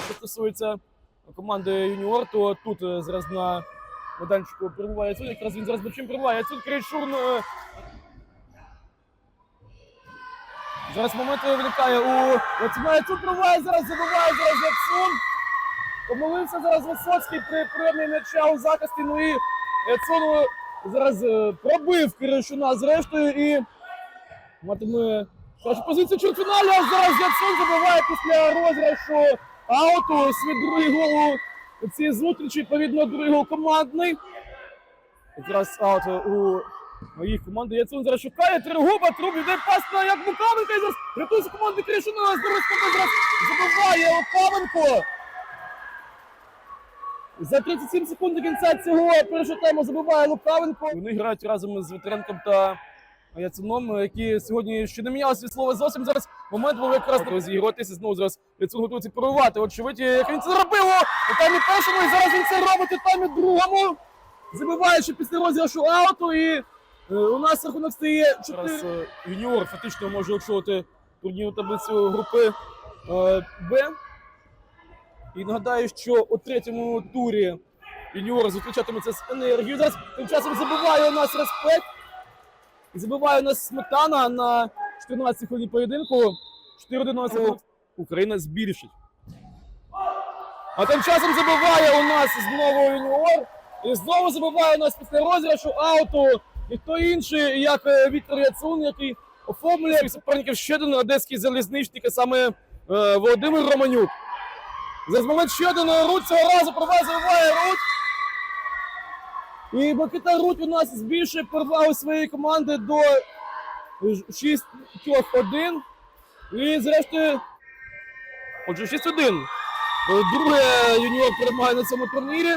що стосується команди юніор, то тут е, зараз на майданчику перебуває Яцун, якраз він зараз бочим перебуває. Яцун Крейшурн. е, Зараз момент виникає у Яцуна. Яцун пробиває зараз, забиває зараз Яцун. Помилився зараз Висоцький при прийомі м'яча у захисті. Ну і Яцун зараз е, пробив Киришуна зрештою і матиме першу позицію чвертьфіналі, а зараз Яцун забиває після розіграшу ауту свій другий гол зустрічі, відповідно, другий командний. Якраз аут у моїх команди. Яцун зараз шукає Тригуба, труб йде пас на як Лукавенко і зараз рятується команди Кришина, зараз зараз забиває Лукавенко. За 37 секунд до кінця цього першого тайму забиває Лукавенко. Вони грають разом з Вітренком та Яцуном, які сьогодні ще не міняли свій слово зовсім. Зараз момент був якраз розігруватися. Знову зараз Яцун готується прорвати. Очевидь, як він це зробив у таймі першому, і зараз він це робить у таймі другому. Забиваючи після розіграшу ауту, і е, у нас рахунок стає 4. Зараз е, юніор фактично може очолити турнірну таблицю групи е, Б. І нагадаю, що у третьому турі юніор зустрічатиметься з енергією. Зараз тим часом забиває у нас респект. Забиває у нас сметана на 14 хвилині поєдинку. 4-11 Україна збільшить. А тим часом забиває у нас знову юніор. І знову забиває у нас після розіграшу ауту. Ніхто інший, як е, Віктор Яцун, який оформлює суперників ще один одеський залізничник, а саме е, Володимир Романюк. Зараз момент ще один Рут цього разу пробиває, забиває Рут. І Бакита Рут у нас збільшує перевагу своєї команди до 6-1. І зрештою. Отже, 6-1. Друге юніор перемагає на цьому турнірі.